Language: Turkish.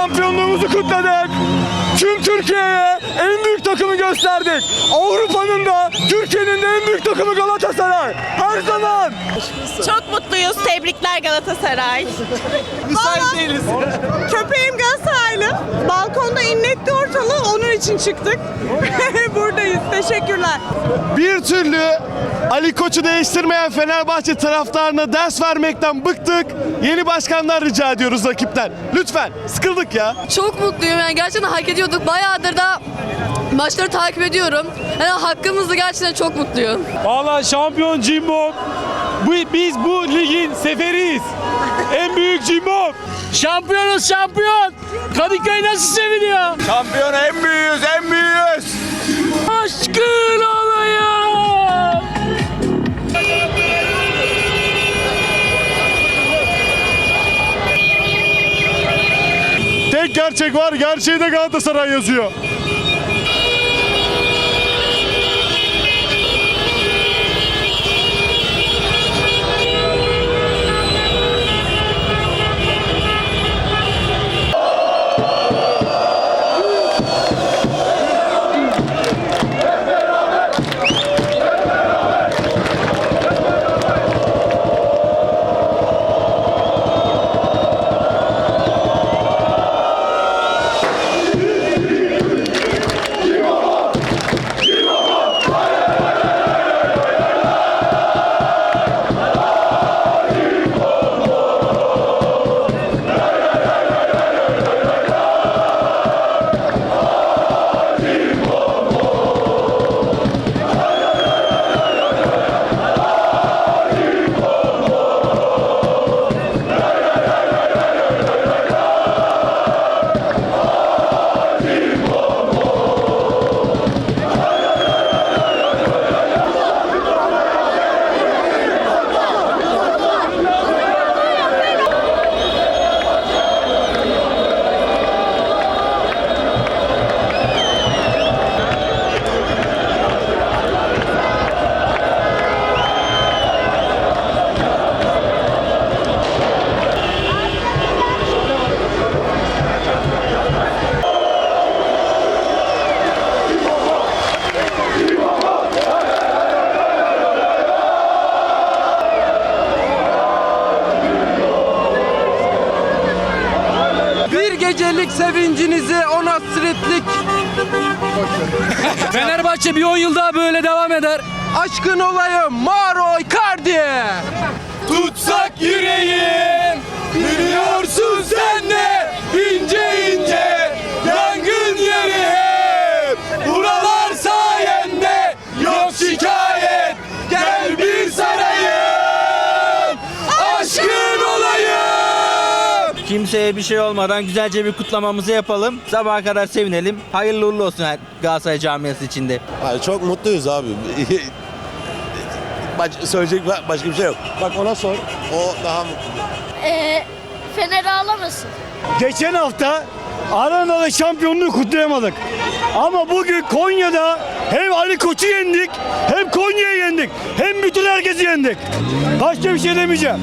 Şampiyonluğumuzu kutladık. Tüm Türkiye'ye takımı gösterdik. Avrupa'nın da Türkiye'nin de en büyük takımı Galatasaray. Her zaman. Çok mutluyuz. Tebrikler Galatasaray. Müsait değiliz. Köpeğim Galatasaraylı. Balkonda inletti ortalığı. Onun için çıktık. Buradayız. Teşekkürler. Bir türlü Ali Koç'u değiştirmeyen Fenerbahçe taraftarına ders vermekten bıktık. Yeni başkanlar rica ediyoruz rakipten. Lütfen. Sıkıldık ya. Çok mutluyum yani gerçekten hak ediyorduk. Bayağıdır da maçları takip ediyorum. Yani hakkımızda gerçekten çok mutluyum. Valla şampiyon Cimbom. Bu, biz bu ligin seferiyiz. En büyük Cimbom. Şampiyonuz şampiyon. Kadıköy nasıl seviniyor? Şampiyon en büyüğüz, en büyüğüz. Aşkın olayım. Tek gerçek var, gerçeği de Galatasaray yazıyor. Gecelik sevincinizi on hasretlik Fenerbahçe bir 10 yıl daha böyle devam eder. aşkın olayım Maro Icardi. Kimseye bir şey olmadan güzelce bir kutlamamızı yapalım. Sabaha kadar sevinelim. Hayırlı uğurlu olsun Galatasaray camiası içinde. Ay çok mutluyuz abi. Baş, söyleyecek ba- başka bir şey yok. Bak ona sor. O daha mutlu. Ee, Fener ağlamasın. Geçen hafta Arena'da şampiyonluğu kutlayamadık. Ama bugün Konya'da hem Ali Koç'u yendik, hem Konya'yı yendik, hem bütün herkesi yendik. Başka bir şey demeyeceğim.